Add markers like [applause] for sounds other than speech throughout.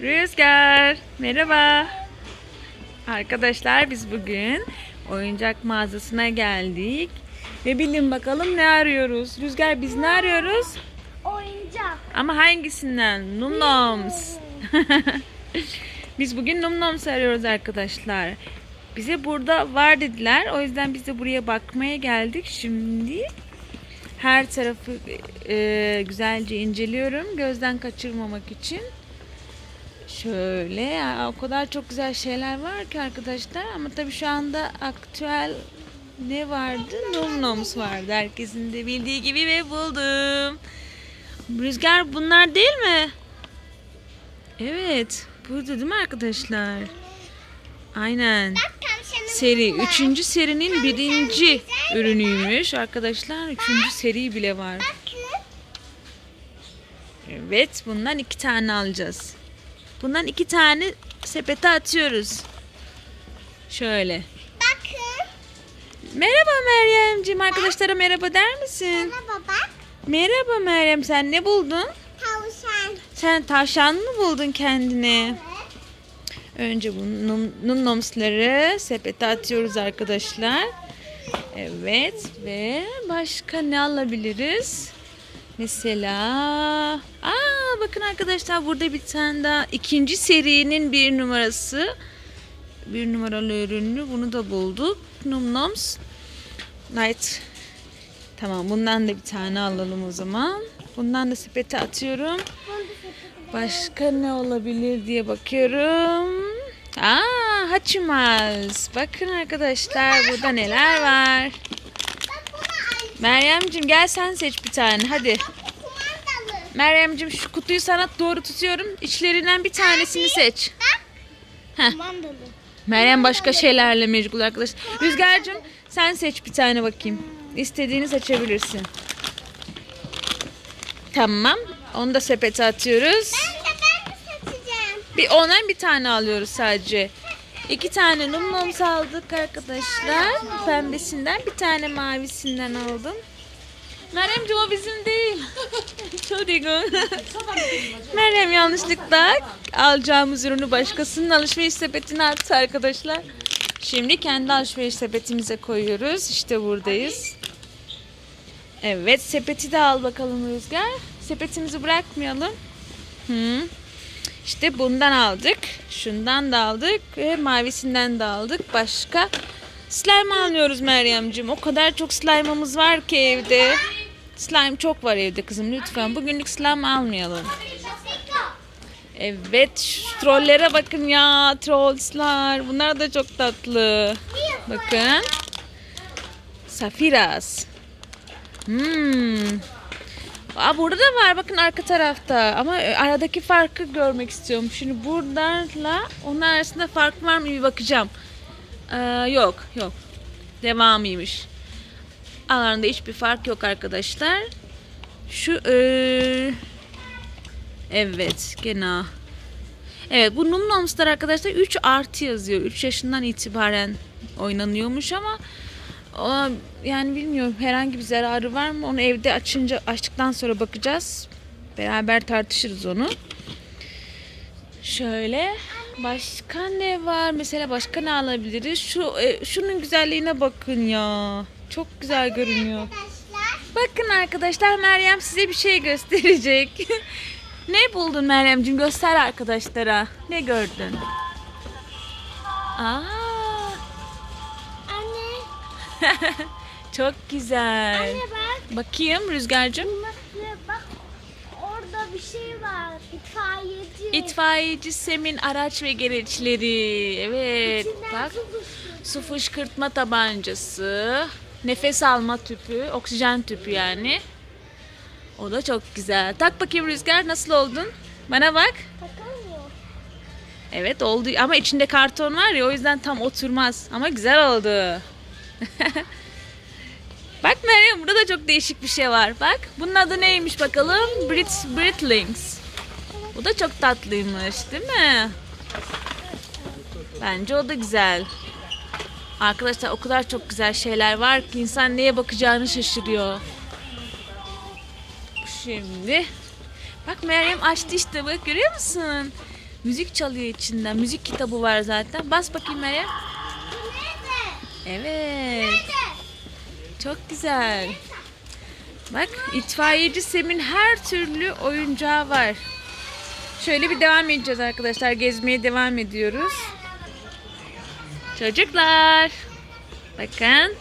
Rüzgar, merhaba. Arkadaşlar biz bugün oyuncak mağazasına geldik. Ve bilin bakalım ne arıyoruz? Rüzgar biz ne arıyoruz? Oyuncak. Ama hangisinden? Numnoms. [laughs] biz bugün Numnoms arıyoruz arkadaşlar. Bize burada var dediler. O yüzden biz de buraya bakmaya geldik. Şimdi her tarafı e, güzelce inceliyorum. Gözden kaçırmamak için. Şöyle ya, o kadar çok güzel şeyler var ki arkadaşlar. Ama tabii şu anda aktüel ne vardı? Numnoms vardı. Herkesin de bildiği gibi ve buldum. Rüzgar bunlar değil mi? Evet. Burada değil mi arkadaşlar? Aynen. Seri. Üçüncü serinin birinci ürünüymüş arkadaşlar. Üçüncü seri bile var. Evet. Bundan iki tane alacağız. Bundan iki tane sepete atıyoruz. Şöyle. Bakın. Merhaba Meryemciğim. Arkadaşlara merhaba der misin? Merhaba bak. Merhaba Meryem. Sen ne buldun? Tavşan. Sen tavşan mı buldun kendine? Önce bu num, numnomsları sepete atıyoruz arkadaşlar. Evet ve başka ne alabiliriz? Mesela aa bakın arkadaşlar burada bir tane daha ikinci serinin bir numarası. Bir numaralı ürünü bunu da bulduk. Numnoms Night. Tamam bundan da bir tane alalım o zaman. Bundan da sepete atıyorum. Başka ne olabilir diye bakıyorum. Aa, Hachimas. Bakın arkadaşlar burada neler var. Meryemcim gel sen seç bir tane hadi. Meryemcim şu kutuyu sana doğru tutuyorum. İçlerinden bir tanesini seç. Heh. Kumandalı. Meryem başka şeylerle meşgul arkadaş. Rüzgar'cığım sen seç bir tane bakayım. İstediğini seçebilirsin. Tamam. Onu da sepete atıyoruz. Ben de ben de seçeceğim. Bir ondan bir tane alıyoruz sadece. İki tane numnoms aldık arkadaşlar. Pembesinden bir tane mavisinden aldım. Meryemciğim o bizim değil. [laughs] Çodigo. [laughs] Meryem yanlışlıkla alacağımız ürünü başkasının alışveriş sepetine attı arkadaşlar. Şimdi kendi alışveriş sepetimize koyuyoruz. İşte buradayız. Evet sepeti de al bakalım Rüzgar. Sepetimizi bırakmayalım. Hı. İşte bundan aldık. Şundan da aldık. Ve mavisinden de aldık. Başka slime almıyoruz Meryemciğim. O kadar çok slime'ımız var ki evde. Slime çok var evde kızım lütfen. Bugünlük slime almayalım. Evet trollere bakın ya. Trollslar. Bunlar da çok tatlı. Bakın. Safiras. Hmm. Aa, burada da var bakın arka tarafta ama e, aradaki farkı görmek istiyorum. Şimdi buradanla onun arasında fark var mı bir bakacağım. Ee, yok yok. Devamıymış. Aralarında hiçbir fark yok arkadaşlar. Şu ee, evet gene. Evet bu Numnoms'lar arkadaşlar 3 artı yazıyor. 3 yaşından itibaren oynanıyormuş ama yani bilmiyorum herhangi bir zararı var mı? Onu evde açınca açtıktan sonra bakacağız. Beraber tartışırız onu. Şöyle başka ne var? Mesela başka ne alabiliriz? Şu e, şunun güzelliğine bakın ya. Çok güzel görünüyor. Bakın arkadaşlar Meryem size bir şey gösterecek. [laughs] ne buldun Meryemciğim? Göster arkadaşlara. Ne gördün? Aa. [laughs] çok güzel. Anne bak. Bakayım Rüzgar'cığım. Bak. Orada bir şey var. İtfaiyeci. İtfaiyeci Sem'in araç ve gereçleri. Evet. İçinden Bak. su fışkırıyor. Su fışkırtma tabancası. Nefes alma tüpü. Oksijen tüpü yani. O da çok güzel. Tak bakayım Rüzgar nasıl oldun? Bana bak. Takamıyor. Evet oldu ama içinde karton var ya o yüzden tam oturmaz. Ama güzel oldu. [laughs] Bak Meryem burada da çok değişik bir şey var. Bak bunun adı neymiş bakalım? Brit Britlings. Bu da çok tatlıymış değil mi? Bence o da güzel. Arkadaşlar o kadar çok güzel şeyler var ki insan neye bakacağını şaşırıyor. Şimdi bak Meryem açtı işte bak görüyor musun? Müzik çalıyor içinden. Müzik kitabı var zaten. Bas bakayım Meryem. Evet. Çok güzel. Bak itfaiyeci Sem'in her türlü oyuncağı var. Şöyle bir devam edeceğiz arkadaşlar. Gezmeye devam ediyoruz. Çocuklar. Bakın.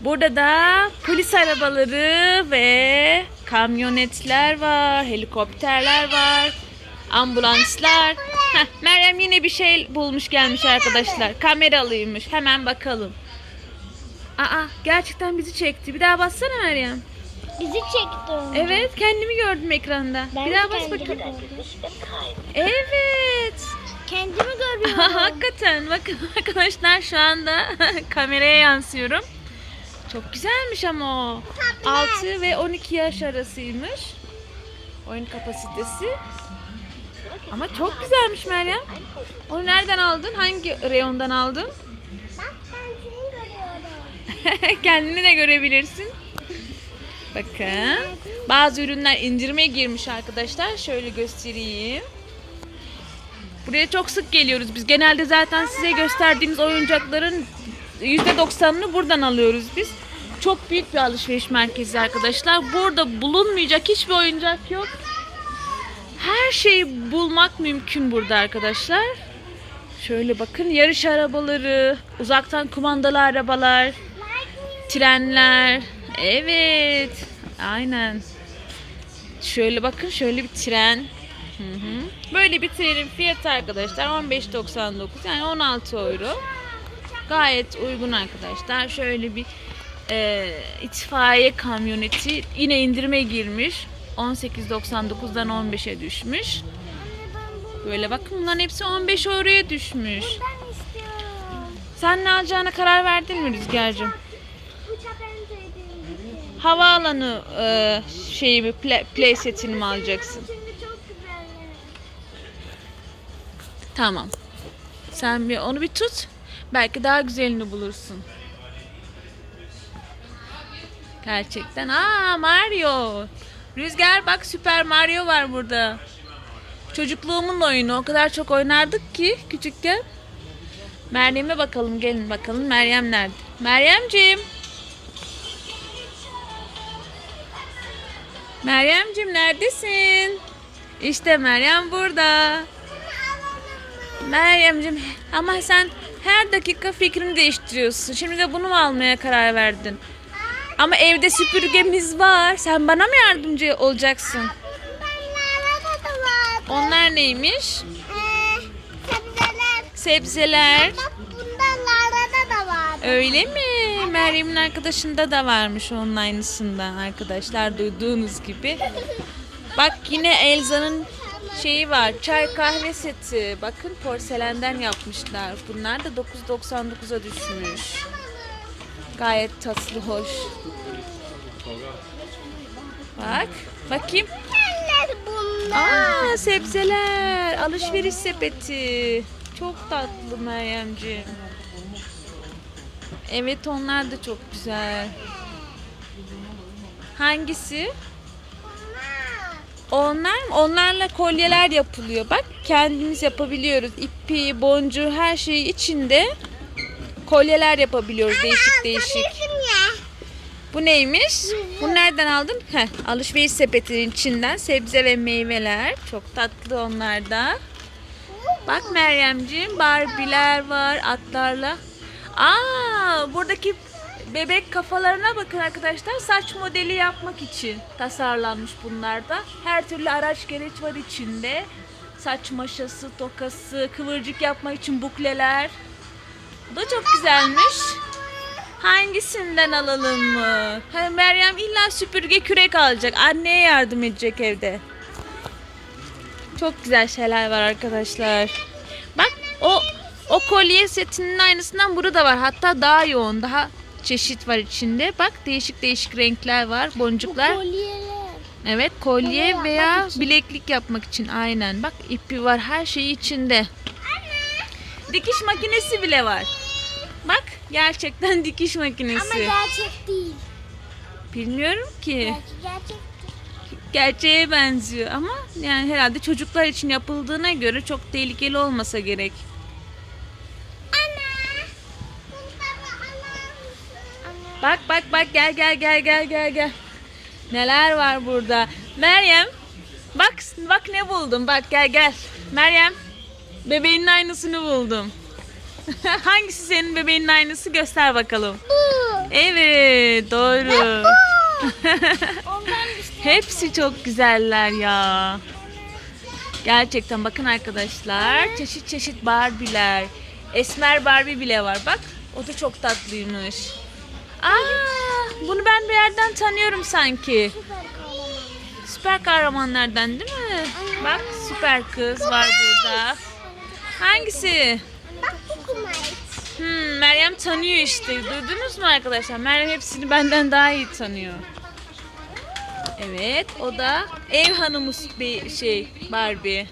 Burada da polis arabaları ve kamyonetler var, helikopterler var, ambulanslar. Heh, Meryem yine bir şey bulmuş gelmiş arkadaşlar. Kameralıymış. Hemen bakalım. Aa gerçekten bizi çekti. Bir daha bassana Meryem. Bizi çekti onu. Evet kendimi gördüm ekranda. Ben bir daha bas bakayım. Evet. Kendimi görüyorum. [laughs] Hakikaten bakın [laughs] arkadaşlar şu anda [laughs] kameraya yansıyorum. Çok güzelmiş ama o. 6 ve 12 yaş arasıymış. Oyun kapasitesi. Ama çok güzelmiş Meryem. Onu nereden aldın? Hangi reyondan aldın? [laughs] Kendini de görebilirsin. Bakın. Bazı ürünler indirime girmiş arkadaşlar. Şöyle göstereyim. Buraya çok sık geliyoruz biz. Genelde zaten size gösterdiğimiz oyuncakların %90'ını buradan alıyoruz biz. Çok büyük bir alışveriş merkezi arkadaşlar. Burada bulunmayacak hiçbir oyuncak yok. Her şeyi bulmak mümkün burada arkadaşlar. Şöyle bakın yarış arabaları, uzaktan kumandalı arabalar, trenler. Evet. Aynen. Şöyle bakın şöyle bir tren. Hı hı. Böyle bir trenin fiyatı arkadaşlar 15.99 yani 16 euro. Gayet uygun arkadaşlar. Şöyle bir e, itfaiye kamyoneti yine indirime girmiş. 18.99'dan 15'e düşmüş. Böyle bakın bunların hepsi 15 euroya düşmüş. Sen ne alacağına karar verdin mi Rüzgar'cığım? Bu çok en sevdiğim bir şey. Havaalanı e, şeyi mi play, setini mi alacaksın? Tamam. Sen bir onu bir tut. Belki daha güzelini bulursun. Gerçekten. Aa Mario. Rüzgar bak Süper Mario var burada. Çocukluğumun oyunu. O kadar çok oynardık ki küçükken. Meryem'e bakalım. Gelin bakalım. Meryem nerede? Meryemciğim. Meryemciğim neredesin? İşte Meryem burada. Meryemciğim ama sen her dakika fikrini değiştiriyorsun. Şimdi de bunu mu almaya karar verdin? Ama evde süpürgemiz var. Sen bana mı yardımcı olacaksın? Onlar neymiş? Ee, sebzeler. Sebzeler. Bak bunlarla da var. Öyle mi? Meryem'in arkadaşında da varmış onun aynısından arkadaşlar duyduğunuz gibi. Bak yine Elza'nın şeyi var. Çay kahve seti. Bakın porselenden yapmışlar. Bunlar da 9.99'a düşmüş. Gayet tatlı, hoş. Bak. Bakayım. Aa sebzeler. Alışveriş sepeti. Çok tatlı Meryemciğim. Evet onlar da çok güzel. Hangisi? Onlar mı? Onlarla kolyeler yapılıyor. Bak kendimiz yapabiliyoruz. İpi, boncuğu her şeyi içinde kolyeler yapabiliyoruz değişik değişik. ya. Bu neymiş? Bu nereden aldın? Heh, alışveriş sepetinin içinden sebze ve meyveler. Çok tatlı onlar da. Bak Meryemciğim Barbie'ler var atlarla. Aa buradaki bebek kafalarına bakın arkadaşlar. Saç modeli yapmak için tasarlanmış bunlar da. Her türlü araç gereç var içinde. Saç maşası, tokası, kıvırcık yapmak için bukleler. Bu da çok güzelmiş. Hangisinden alalım mı? Ha, Meryem illa süpürge kürek alacak. Anneye yardım edecek evde. Çok güzel şeyler var arkadaşlar. O kolye setinin aynısından burada var. Hatta daha yoğun, daha çeşit var içinde. Bak değişik değişik renkler var, boncuklar. Kolyeler. Evet Kolye kolye yapmak veya için. bileklik yapmak için aynen. Bak ipi var her şeyi içinde. Dikiş makinesi bile var. Bak gerçekten [laughs] dikiş makinesi. Ama gerçek değil. Bilmiyorum ki. Belki gerçek. Gerçeğe benziyor ama yani herhalde çocuklar için yapıldığına göre çok tehlikeli olmasa gerek. Bak bak bak gel gel gel gel gel gel. Neler var burada? Meryem bak bak ne buldum. Bak gel gel. Meryem bebeğinin aynısını buldum. [laughs] Hangisi senin bebeğinin aynısı göster bakalım. Bu. Evet doğru. [laughs] Hepsi çok güzeller ya. Gerçekten bakın arkadaşlar çeşit çeşit Barbie'ler. Esmer Barbie bile var bak. O da çok tatlıymış. Aa, bunu ben bir yerden tanıyorum sanki. Süper kahraman. Süper kahramanlardan değil mi? Bak süper kız var burada. Hangisi? Bak bu kumay. Hmm, Meryem tanıyor işte. Duydunuz mu arkadaşlar? Meryem hepsini benden daha iyi tanıyor. Evet, o da ev hanımı bir şey Barbie.